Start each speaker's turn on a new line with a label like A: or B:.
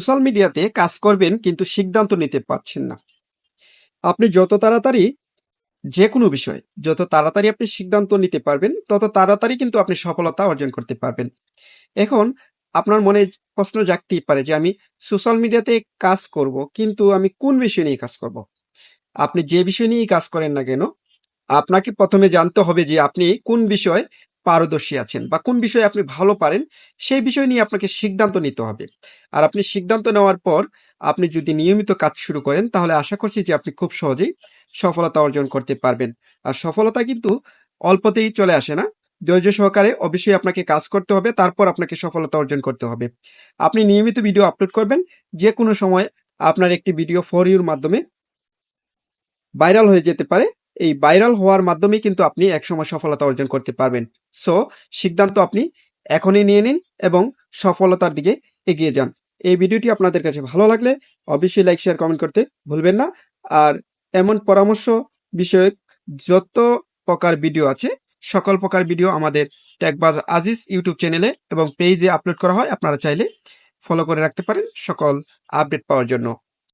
A: Social মিডিয়াতে কাজ করবেন, কিন্তু সিদ্ধান্ত নিতে পারছেন না। আপনি যত তাড়াতাড়ি যে কোনো বিষয়, যত তাড়াতাড়ি আপনি সিদ্ধান্ত নিতে পারবেন, তত তাড়াতাড়ি কিন্তু আপনি সফলতা অর্জন করতে পারবেন। এখন আপনার মনে প্রশ্ন জাগতেই পারে যে, আমি সোশ্যাল মিডিয়াতে কাজ করব, কিন্তু আমি কোন বিষয় নিয়ে কাজ করব? আপনি যে বিষয় নিয়ে কাজ করেন না কেন, আপনাকে প্রথমে জানতে হবে যে, আপনি কোন বিষয়ে পারদর্শী আছেন বা কোন বিষয়ে আপনি ভালো পারেন, সেই বিষয় নিয়ে আপনাকে সিদ্ধান্ত নিতে হবে। আর আপনি সিদ্ধান্ত নেওয়ার পর আপনি যদি নিয়মিত কাজ শুরু করেন, তাহলে আশা করছি যে আপনি খুব সহজেই সফলতা অর্জন করতে পারবেন। আর সফলতা কিন্তু অল্পতেই চলে আসে না। ধৈর্য সহকারে অবশ্যই আপনাকে কাজ করতে হবে, তারপর আপনাকে সফলতা অর্জন করতে হবে। আপনি নিয়মিত ভিডিও আপলোড করবেন যে কোনো সময় আপনার একটি ভিডিও ফর ইউর মাধ্যমে ভাইরাল হয়ে যেতে পারে। এই ভাইরাল হওয়ার মাধ্যমে কিন্তু আপনি একসময় সফলতা অর্জন করতে পারবেন। সো সিদ্ধান্ত আপনি এখনই নিয়ে নিন এবং সফলতার দিকে এগিয়ে যান। এই ভিডিওটি আপনাদের কাছে ভালো লাগলে অবশ্যই লাইক শেয়ার কমেন্ট করতে ভুলবেন না। আর এমন পরামর্শ বিষয়ক যত প্রকার ভিডিও আছে, সকল প্রকার ভিডিও আমাদের টেকবাজ আজিজ ইউটিউব চ্যানেলে এবং পেজে আপলোড করা হয়, আপনারা চাইলে ফলো করে রাখতে পারেন সকল আপডেট পাওয়ার জন্য।